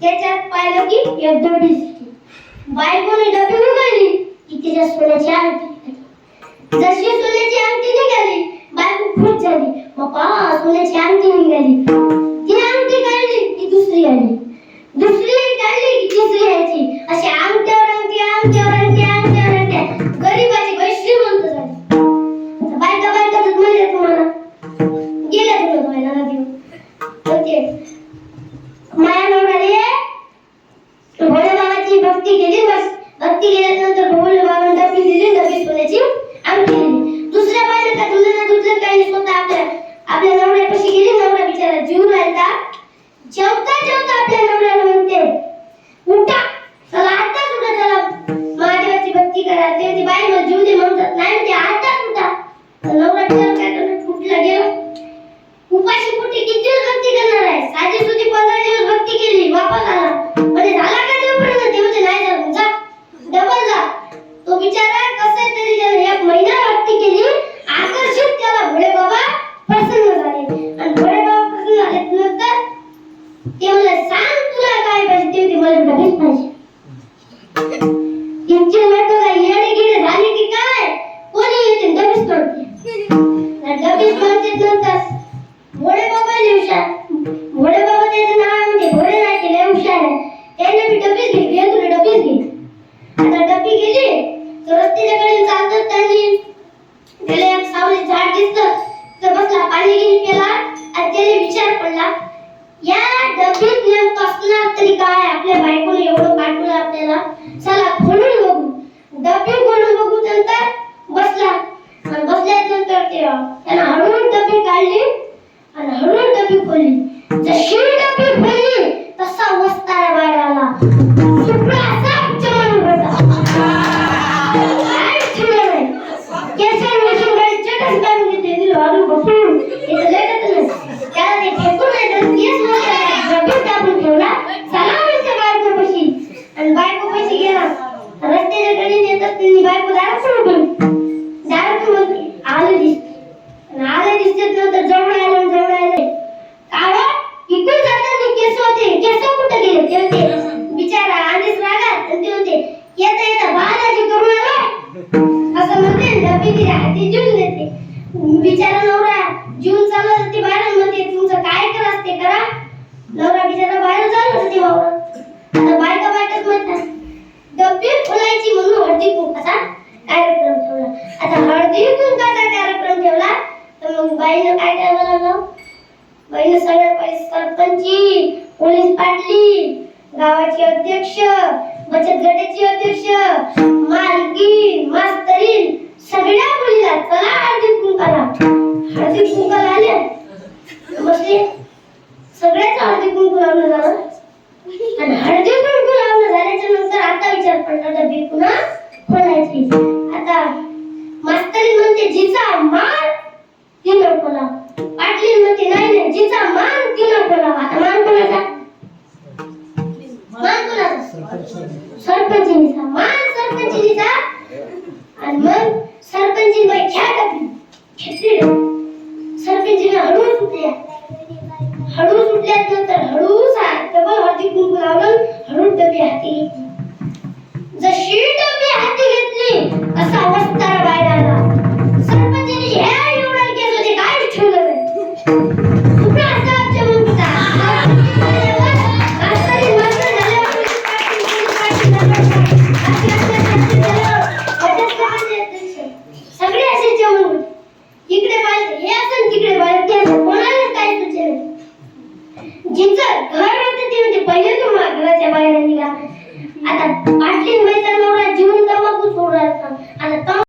त्याच्यात पाहिलं की एक डबी दिसली बायकोने डबी उघडली की तिच्या सोन्याची आरती जशी सोन्याची अंगठी निघाली बायको खुश झाली. बाबा सोन्याची अंगठी निघाली. ती अंगठी काढली की दुसरी आली. दुसरी काढली की तिसरी यायची. अशी अंगठ्यावर अंगठी अंगठ्यावर अंगठी अंगठ्यावर जेवता जेवता आपल्या नवऱ्याला म्हणते उठा चला आताच उठा चला महादेवाची भक्ती करा. ते ती बाई मला जीव दे म्हणतात. नाही म्हणते आताच उठा नवरा ठेव काय करणार उठला गेला? उपाशी पोटी किती दिवस भक्ती करणार आहे? साधी सुधी पंधरा दिवस भक्ती केली वापस आला. ते मला सांग तुला काय पाहिजे. ते ते मला डबीच पाहिजे. त्यांचे लोक काय येडे गिडे झाले की काय? कोणी येते तोडते डबीस तोडते दोन तास मोडे बाबा लिहू हुशार भोळे बाबा तरी काय आपल्या बायकोने एवढं पाठवलं आपल्याला? चला खोलून बघू. डबी खोलून बघू नंतर बसला. आणि बसल्यानंतर ते त्यानं हळूहळू डबी काढली आणि हळूहळू डबी खोलली. जशी असं म्हणते आणि डबी राहते हाती जीवन देते बिचारा नवरा जीवन चालू असते बाहेर म्हणते तुमचं काय करा असते? करा. नवरा बिचारा बाहेर चालू असते वावर आता बायका बायकाच म्हणतात डब्बी फुलायची म्हणून हळदी कुंकाचा कार्यक्रम ठेवला. आता हळदी कुंकाचा कार्यक्रम ठेवला तर मग बाईनं काय करावं लागलं? बाईनं सगळ्या पैसे सरपंची पोलीस पाटली गावाचे अध्यक्ष बचत गटाचे अध्यक्ष मालकी मास्तरीन सगळ्या मुलीला चला हळदी कुंकाला हळदी कुंकाला आले. बसले. सगळ्याच हळदी कुंकू लावलं झालं. आणि हळदी कुंकू लावलं झाल्याच्यानंतर आता विचार पडला डबी पुन्हा खोलायची. आता मास्तरी म्हणते जिचा मान ती नको लाव पाटली म्हणते नाही नाही जिचा मान ती नको लाव आता मान कोणाचा? मान कोणाचा? सरपंचिनीचा मान सरपंचिनीचा सरपंचीने हळूच उठल्या हळूच उठल्यानंतर हळूच डबल हळदी कुंकू लावलं हळू डबी हाती घेतली. जशी डबी हाती घेतली असा